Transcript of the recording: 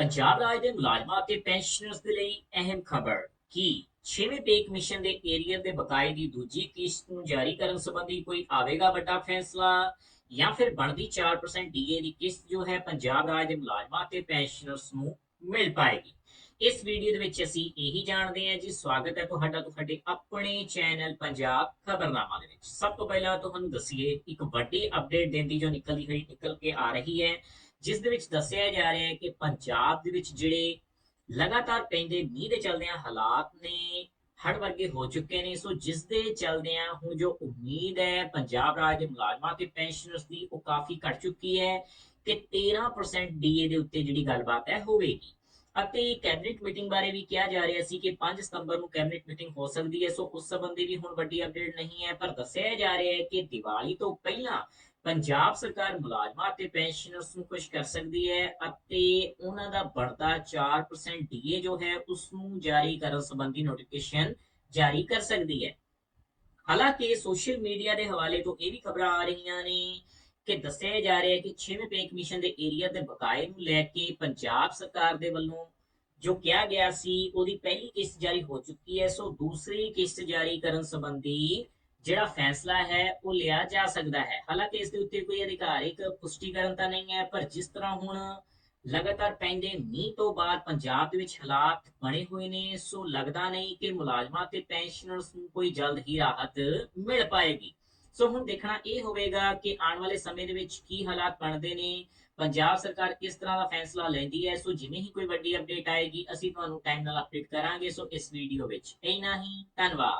ਪੰਜਾਬ ਰਾਜ ਦੇ ਮੁਲਾਜ਼ਮਾਂ ਅਤੇ ਪੈਨਸ਼ਨਰਸ ਦੇ ਲਈ ਅਹਿਮ ਖਬਰ ਕਿ? 6ਵੇਂ ਪੇ ਕਮਿਸ਼ਨ ਦੇ ਏਰੀਅਰ ਦੇ ਬਕਾਏ ਦੀ ਦੂਜੀ ਕਿਸ਼ਤ ਨੂੰ ਜਾਰੀ ਕਰਨ ਸੰਬੰਧੀ ਕੋਈ ਆਵੇਗਾ ਵੱਡਾ ਫੈਸਲਾ ਜਾਂ ਫਿਰ ਬਣਦੀ 4% ਡੀਏ ਦੀ ਕਿਸ਼ਤ ਜੋ ਹੈ ਪੰਜਾਬ ਰਾਜ ਦੇ ਮੁਲਾਜ਼ਮਾਂ ਅਤੇ ਪੈਨਸ਼ਨਰਸ ਨੂੰ ਮਿਲ ਪਾਏਗੀ? ਇਸ ਵੀਡੀਓ ਦੇ ਵਿੱਚ ਅਸੀਂ ਇਹੀ ਜਾਣਦੇ ਹਾਂ ਜੀ, ਸਵਾਗਤ ਹੈ ਤੁਹਾਡਾ, ਤੁਹਾਡੇ ਆਪਣੇ ਚੈਨਲ ਪੰਜਾਬ ਖਬਰਨਾਮਾ ਦੇ ਵਿੱਚ। ਸਭ ਤੋਂ ਪਹਿਲਾਂ ਤੁਹਾਨੂੰ ਦੱਸੀਏ, ਇੱਕ ਵੱਡੀ ਅਪਡੇਟ ਦਿਨ ਦੀ ਜੋ ਨਿਕਲਦੀ ਹੋਈ, ਨਿਕਲ ਕੇ ਆ ਰਹੀ ਹੈ। ਜਿਸ ਦੇ ਵਿੱਚ ਦੱਸਿਆ ਜਾ ਰਿਹਾ ਹੈ ਕਿ ਪੰਜਾਬ ਦੇ ਵਿੱਚ ਜਿਹੜੇ ਲਗਾਤਾਰ ਪੈਂਦੇ ਮੀਂਹ ਦੇ ਚੱਲਦਿਆਂ ਹਾਲਾਤ ਨੇ ਹੜ ਵਰਗੇ ਹੋ ਚੁੱਕੇ ਨੇ। ਸੋ ਜਿਸ ਦੇ ਚੱਲਦਿਆਂ ਹੁਣ ਜੋ ਉਮੀਦ ਹੈ ਪੰਜਾਬ ਰਾਜ ਦੇ ਮੁਲਾਜ਼ਮਾਂ ਤੇ ਪੈਨਸ਼ਨਰਸ ਦੀ, ਉਹ ਕਾਫੀ ਘਟ ਚੁੱਕੀ ਹੈ ਕਿ 13% ਡੀਏ ਦੇ ਉੱਤੇ ਜਿਹੜੀ ਗੱਲਬਾਤ ਹੈ, ਹੋਵੇਗੀ। ਅਤੇ ਕੈਬਨਿਟ ਮੀਟਿੰਗ ਬਾਰੇ ਵੀ ਕਿਹਾ ਜਾ ਰਿਹਾ ਸੀ ਕਿ 5 ਸਤੰਬਰ ਨੂੰ ਕੈਬਨਿਟ ਮੀਟਿੰਗ ਹੋ ਸਕਦੀ ਹੈ। ਸੋ ਉਸ ਸੰਬੰਧੀ ਵੀ ਹੁਣ ਵੱਡੀ ਅਪਡੇਟ ਨਹੀਂ ਹੈ, ਪਰ ਦੱਸਿਆ ਜਾ ਰਿਹਾ ਹੈ ਕਿ ਦੀਵਾਲੀ ਤੋਂ ਪਹਿਲਾਂ ਪੰਜਾਬ ਸਰਕਾਰ ਮੁਲਾਜ਼ਮਾਂ ਅਤੇ ਪੈਨਸ਼ਨਰਸ ਨੂੰ ਖੁਸ਼ ਕਰ ਸਕਦੀ ਹੈ ਅਤੇ ਉਹਨਾਂ ਦਾ ਬਣਦਾ 4% ਡੀਏ ਜੋ ਹੈ ਉਸ ਨੂੰ ਜਾਰੀ ਕਰਨ ਸੰਬੰਧੀ ਨੋਟੀਫਿਕੇਸ਼ਨ ਜਾਰੀ ਕਰ ਸਕਦੀ ਹੈ। ਹਾਲਾਂਕਿ ਸੋਸ਼ਲ ਮੀਡੀਆ ਦੇ ਹਵਾਲੇ ਤੋਂ ਇਹ ਵੀ ਖਬਰਾਂ ਆ ਰਹੀਆਂ ਨੇ ਕਿ ਦੱਸਿਆ ਜਾ ਰਿਹਾ ਹੈ ਕਿ 6ਵੇਂ ਪੇ ਕਮਿਸ਼ਨ ਦੇ ਏਰੀਆ ਦੇ ਬਕਾਏ ਨੂੰ ਲੈ ਕੇ ਪੰਜਾਬ ਸਰਕਾਰ ਦੇ ਵੱਲੋਂ ਜੋ ਕਿਹਾ ਗਿਆ ਸੀ, ਉਹਦੀ ਪਹਿਲੀ ਕਿਸ਼ਤ ਜਾਰੀ ਹੋ ਚੁੱਕੀ ਹੈ। ਸੋ ਦੂਸਰੀ ਕਿਸ਼ਤ ਜਾਰੀ ਕਰਨ ਸੰਬੰਧੀ ਜਿਹੜਾ ਫੈਸਲਾ ਹੈ, ਉਹ ਲਿਆ ਜਾ ਸਕਦਾ ਹੈ। ਹਾਲਾਂਕਿ ਇਸ ਦੇ ਉੱਤੇ ਕੋਈ ਅਧਿਕਾਰਿਕ ਪੁਸ਼ਟੀਕਰਨ ਤਾਂ ਨਹੀਂ ਹੈ, ਪਰ ਜਿਸ ਤਰ੍ਹਾਂ ਹੁਣ ਲਗਾਤਾਰ ਪੈਂਦੇ ਮੀਂਹ ਤੋਂ ਬਾਅਦ ਪੰਜਾਬ ਦੇ ਵਿੱਚ ਹਾਲਾਤ ਬਣੇ ਹੋਏ ਨੇ, ਸੋ ਲੱਗਦਾ ਨਹੀਂ ਕਿ ਮੁਲਾਜ਼ਮਾਂ ਤੇ ਪੈਨਸ਼ਨਰਸ ਨੂੰ ਕੋਈ ਜਲਦ ਹੀ ਰਾਹਤ ਮਿਲ ਪਾਏਗੀ। ਸੋ ਹੁਣ ਦੇਖਣਾ ਇਹ ਹੋਵੇਗਾ ਕਿ ਆਉਣ ਵਾਲੇ ਸਮੇਂ ਦੇ ਵਿੱਚ ਕੀ ਹਾਲਾਤ ਬਣਦੇ ਨੇ। ਪੰਜਾਬ ਸਰਕਾਰ ਕਿਸ ਤਰ੍ਹਾਂ ਦਾ ਫੈਸਲਾ ਲੈਂਦੀ ਹੈ, ਸੋ ਜਿਵੇਂ ਹੀ ਕੋਈ ਵੱਡੀ ਅਪਡੇਟ ਆਏਗੀ, ਅਸੀਂ ਤੁਹਾਨੂੰ ਟਾਈਮ ਨਾਲ ਅਪਡੇਟ ਕਰਾਂਗੇ। ਸੋ ਇਸ ਵੀਡੀਓ ਵਿੱਚ ਇੰਨਾ ਹੀ, ਧੰਨਵਾਦ।